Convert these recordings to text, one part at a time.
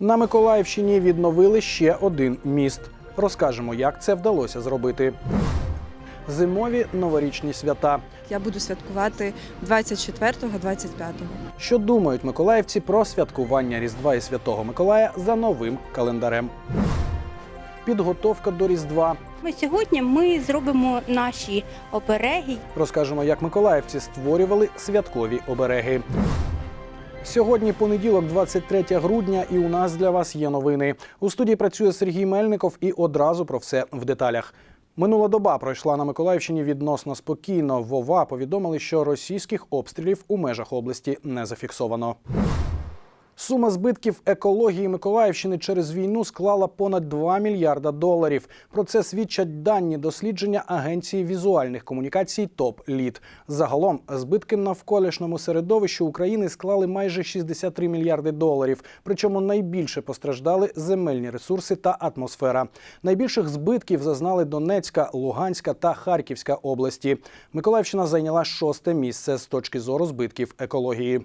На Миколаївщині відновили ще один міст. Розкажемо, як це вдалося зробити. Зимові новорічні свята. Я буду святкувати 24-го, 25-го. Що думають миколаївці про святкування Різдва і Святого Миколая за новим календарем? Підготовка до Різдва. Ми Сьогодні ми зробимо наші обереги. Розкажемо, як миколаївці створювали святкові обереги. Сьогодні понеділок, 23 грудня, і у нас для вас є новини. У студії працює Сергій Мельников і одразу про все в деталях. Минула доба пройшла на Миколаївщині відносно спокійно. Вова повідомили, що російських обстрілів у межах області не зафіксовано. Сума збитків екології Миколаївщини через війну склала понад 2 мільярда доларів. Про це свідчать дані дослідження Агенції візуальних комунікацій ТОП ЛІД. Загалом збитки навколишньому середовищу України склали майже 63 мільярди доларів. Причому найбільше постраждали земельні ресурси та атмосфера. Найбільших збитків зазнали Донецька, Луганська та Харківська області. Миколаївщина зайняла шосте місце з точки зору збитків екології.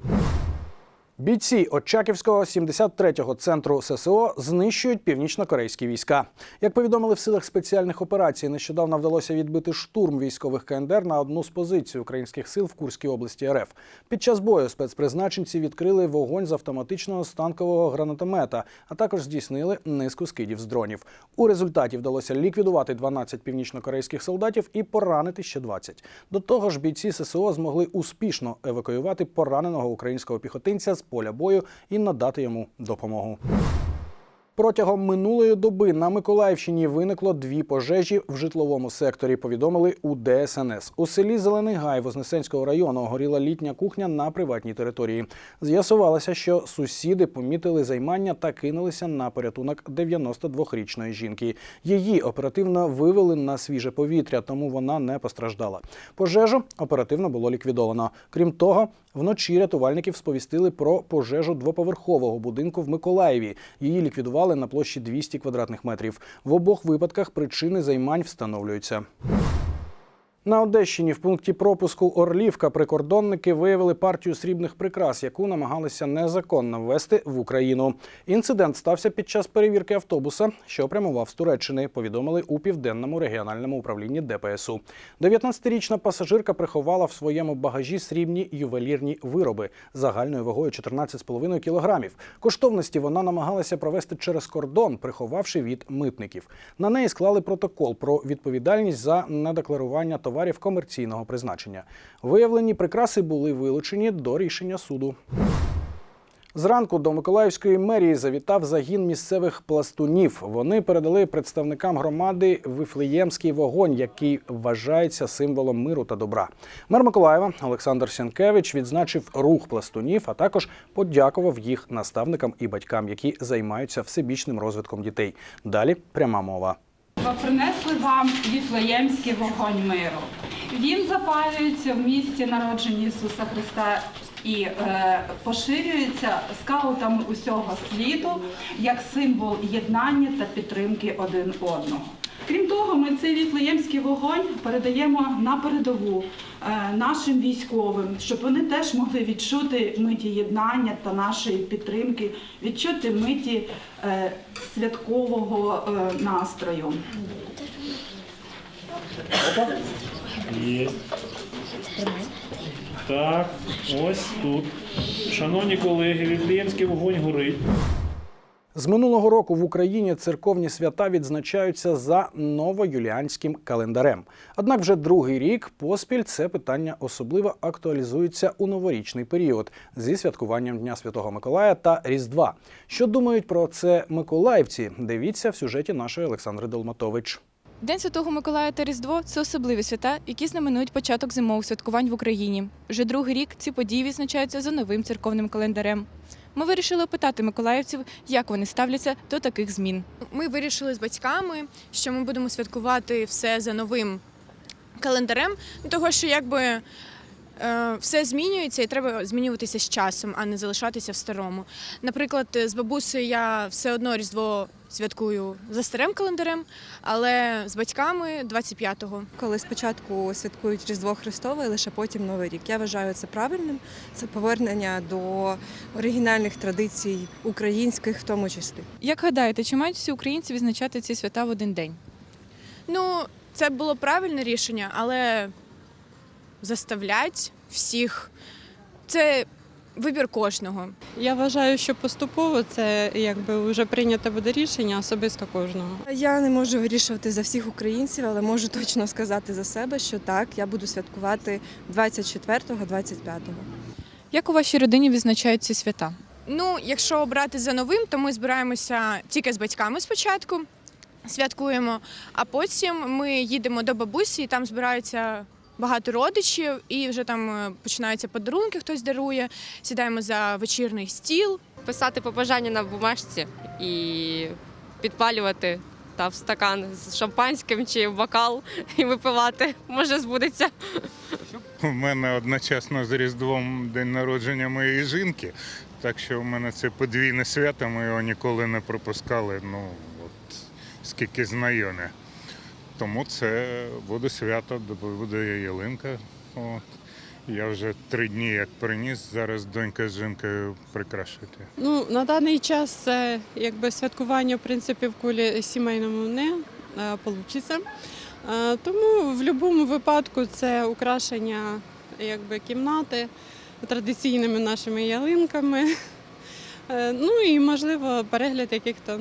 Бійці Очаківського 73-го центру ССО знищують північно-корейські війська. Як повідомили в силах спеціальних операцій, нещодавно вдалося відбити штурм військових КНДР на одну з позицій українських сил в Курській області РФ. Під час бою спецпризначенці відкрили вогонь з автоматичного станкового гранатомета, а також здійснили низку скидів з дронів. У результаті вдалося ліквідувати 12 північно-корейських солдатів і поранити ще 20. До того ж, бійці ССО змогли успішно евакуювати пораненого українського піхотинця з поля бою і надати йому допомогу. Протягом минулої доби на Миколаївщині виникло дві пожежі в житловому секторі. Повідомили у ДСНС. У селі Зелений Гай Вознесенського району горіла літня кухня на приватній території. З'ясувалося, що сусіди помітили займання та кинулися на порятунок 92-річної жінки. Її оперативно вивели на свіже повітря, тому вона не постраждала. Пожежу оперативно було ліквідовано. Крім того, вночі рятувальників сповістили про пожежу двоповерхового будинку в Миколаєві. Її ліквідували на площі 200 квадратних метрів. В обох випадках причини займань встановлюються. На Одещині в пункті пропуску Орлівка прикордонники виявили партію срібних прикрас, яку намагалися незаконно ввести в Україну. Інцидент стався під час перевірки автобуса, що прямував з Туреччини. Повідомили у південному регіональному управлінні ДПСУ. 19-річна пасажирка приховала в своєму багажі срібні ювелірні вироби загальною вагою 14,5 кілограмів. Коштовності вона намагалася провести через кордон, приховавши від митників. На неї склали протокол про відповідальність за недекларування товарів комерційного призначення. Виявлені прикраси були вилучені до рішення суду. Зранку до Миколаївської мерії завітав загін місцевих пластунів. Вони передали представникам громади вифлеємський вогонь, який вважається символом миру та добра. Мер Миколаєва Олександр Сянкевич відзначив рух пластунів, а також подякував їх наставникам і батькам, які займаються всебічним розвитком дітей. Далі пряма мова. Бо принесли вам віфлеємський вогонь миру. Він запалюється в місті народження Ісуса Христа і е, поширюється скаутами усього світу як символ єднання та підтримки один одного. Крім того, ми цей віфлеємський вогонь передаємо на передову е, нашим військовим, щоб вони теж могли відчути миті єднання та нашої підтримки, відчути миті е, святкового е, настрою. Так, ось тут. Шановні колеги, Віфлеємський вогонь горить. З минулого року в Україні церковні свята відзначаються за новоюліанським календарем. Однак вже другий рік поспіль це питання особливо актуалізується у новорічний період зі святкуванням Дня Святого Миколая та Різдва. Що думають про це миколаївці? Дивіться в сюжеті нашої Олександри Долматович. День Святого Миколая та Різдво це особливі свята, які знаменують початок зимових святкувань в Україні. Вже другий рік ці події відзначаються за новим церковним календарем. Ми вирішили опитати миколаївців, як вони ставляться до таких змін. Ми вирішили з батьками, що ми будемо святкувати все за новим календарем, того що якби все змінюється і треба змінюватися з часом, а не залишатися в старому. Наприклад, з бабусею я все одно Різдво святкую за старим календарем, але з батьками 25-го. Коли спочатку святкують Різдво Христове, і лише потім Новий рік. Я вважаю це правильним. Це повернення до оригінальних традицій українських, в тому числі. Як гадаєте, чи мають всі українці відзначати ці свята в один день? Ну, це було правильне рішення, але заставлять всіх це вибір кожного. Я вважаю, що поступово це якби вже прийнято буде рішення особисто кожного. Я не можу вирішувати за всіх українців, але можу точно сказати за себе, що так, я буду святкувати 24-го, 25-го. Як у вашій родині відзначають ці свята? Ну, якщо брати за новим, то ми збираємося тільки з батьками спочатку, святкуємо, а потім ми їдемо до бабусі, і там збираються багато родичів, і вже там е, починаються подарунки, хтось дарує. Сідаємо за вечірний стіл. писати побажання на бумажці і підпалювати та в стакан з шампанським чи в бокал і випивати. Може, збудеться. У мене одночасно з Різдвом день народження моєї жінки, так що у мене це подвійне свято, ми його ніколи не пропускали, ну от скільки знайомі. Тому це буде свято, буде ялинка. От. Я вже три дні як приніс, зараз донька з жінкою прикрашити. Ну на даний час це якби святкування в принципі в колі сімейному не вийде. Тому в будь-якому випадку це украшення якби кімнати традиційними нашими ялинками. Е, Ну і можливо перегляд яких-то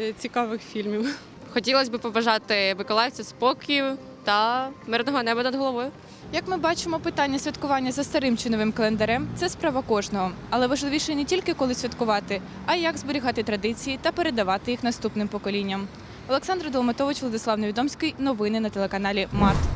е, цікавих фільмів. Хотілося б побажати миколаївцю спокою та мирного неба над головою. Як ми бачимо, питання святкування за старим чи новим календарем це справа кожного. Але важливіше не тільки коли святкувати, а й як зберігати традиції та передавати їх наступним поколінням. Олександр Долматович, Владислав Невідомський. Новини на телеканалі Март.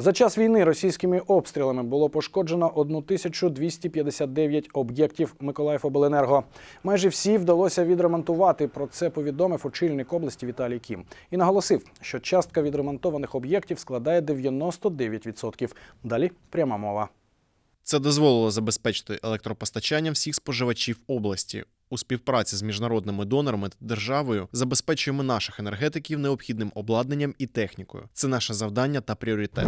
За час війни російськими обстрілами було пошкоджено 1259 об'єктів Миколаївобленерго. Майже всі вдалося відремонтувати. Про це повідомив очільник області Віталій Кім і наголосив, що частка відремонтованих об'єктів складає 99%. Далі пряма мова. Це дозволило забезпечити електропостачання всіх споживачів області. У співпраці з міжнародними донорами та державою забезпечуємо наших енергетиків необхідним обладнанням і технікою. Це наше завдання та пріоритет.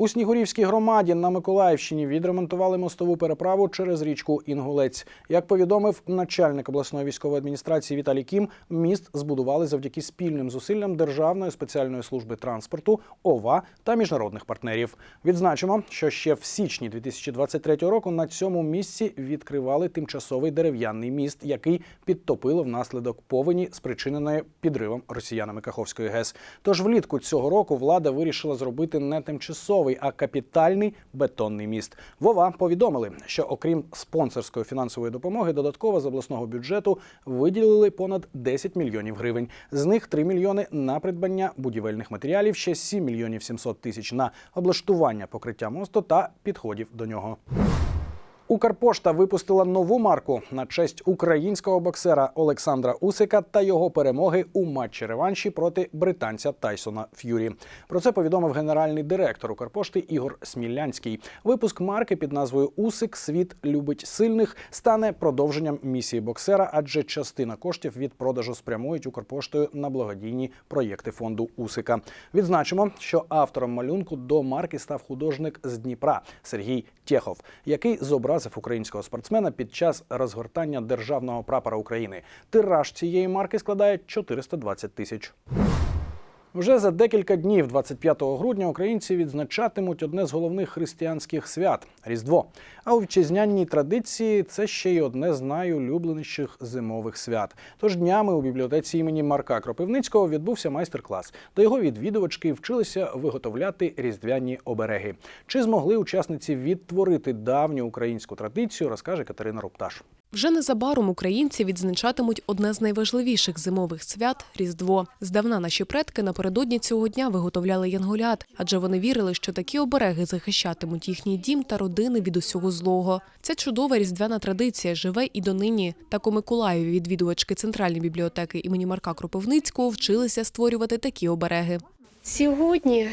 У Снігурівській громаді на Миколаївщині відремонтували мостову переправу через річку Інгулець. Як повідомив начальник обласної військової адміністрації Віталій Кім, міст збудували завдяки спільним зусиллям Державної спеціальної служби транспорту ОВА та міжнародних партнерів. Відзначимо, що ще в січні 2023 року на цьому місці відкривали тимчасовий дерев'яний міст, який підтопило внаслідок повені, спричиненої підривом росіянами Каховської ГЕС. Тож влітку цього року влада вирішила зробити не тимчасовий, а капітальний бетонний міст. Вова повідомили, що окрім спонсорської фінансової допомоги, додатково з обласного бюджету виділили понад 10 мільйонів гривень. З них 3 мільйони на придбання будівельних матеріалів, ще 7 мільйонів 700 тисяч на облаштування покриття мосту та підходів до нього. Укрпошта випустила нову марку на честь українського боксера Олександра Усика та його перемоги у матчі реванші проти британця Тайсона Ф'юрі. Про це повідомив генеральний директор Укрпошти Ігор Смілянський. Випуск марки під назвою Усик Світ любить сильних стане продовженням місії боксера, адже частина коштів від продажу спрямують Укрпоштою на благодійні проєкти фонду Усика. Відзначимо, що автором малюнку до марки став художник з Дніпра Сергій Тєхов, який зобразив українського спортсмена під час розгортання державного прапора України. Тираж цієї марки складає 420 тисяч. Вже за декілька днів, 25 грудня, українці відзначатимуть одне з головних християнських свят Різдво. А у вітчизняній традиції це ще й одне з найулюбленіших зимових свят. Тож днями у бібліотеці імені Марка Кропивницького відбувся майстер-клас. До його відвідувачки вчилися виготовляти різдвяні обереги. Чи змогли учасниці відтворити давню українську традицію, розкаже Катерина Рупташ. Вже незабаром українці відзначатимуть одне з найважливіших зимових свят Різдво. Здавна наші предки напередодні цього дня виготовляли янголят, адже вони вірили, що такі обереги захищатимуть їхній дім та родини від усього злого. Ця чудова різдвяна традиція живе і донині. Так у Миколаєві відвідувачки центральної бібліотеки імені Марка Кропивницького вчилися створювати такі обереги. Сьогодні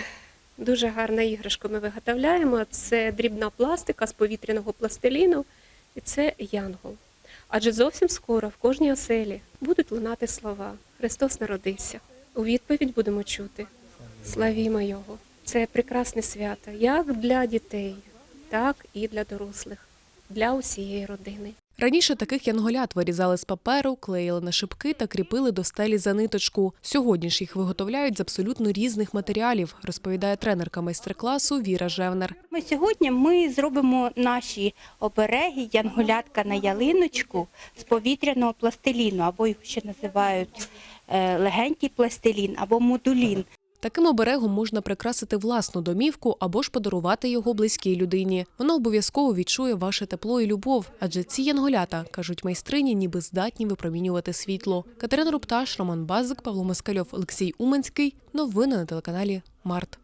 дуже гарна іграшка ми виготовляємо. Це дрібна пластика з повітряного пластиліну, і це янгол. Адже зовсім скоро в кожній оселі будуть лунати слова Христос народився. У відповідь будемо чути Славімо Його. Це прекрасне свято як для дітей, так і для дорослих, для усієї родини. Раніше таких янголят вирізали з паперу, клеїли на шипки та кріпили до стелі за ниточку. Сьогодні ж їх виготовляють з абсолютно різних матеріалів, розповідає тренерка майстер-класу Віра Жевнер. Ми сьогодні ми зробимо наші обереги янголятка на ялиночку з повітряного пластиліну, або їх ще називають е, легенький пластилін або модулін. Таким оберегом можна прикрасити власну домівку або ж подарувати його близькій людині. Воно обов'язково відчує ваше тепло і любов, адже ці янголята, кажуть майстрині, ніби здатні випромінювати світло. Катерина Рупташ, Роман Базик, Павло Москальов, Олексій Уменський. Новини на телеканалі Март.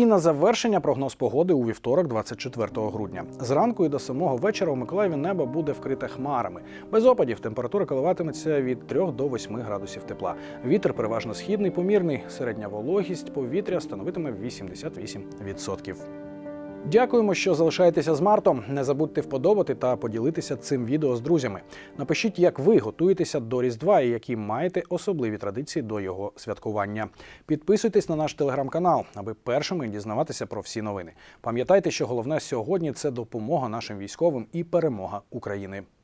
І на завершення прогноз погоди у вівторок, 24 грудня. Зранку і до самого вечора у Миколаєві небо буде вкрите хмарами. Без опадів температура коливатиметься від 3 до 8 градусів тепла. Вітер переважно східний, помірний. Середня вологість повітря становитиме 88%. Дякуємо, що залишаєтеся з Мартом. Не забудьте вподобати та поділитися цим відео з друзями. Напишіть, як ви готуєтеся до Різдва і які маєте особливі традиції до його святкування. Підписуйтесь на наш телеграм-канал, аби першими дізнаватися про всі новини. Пам'ятайте, що головне сьогодні це допомога нашим військовим і перемога України.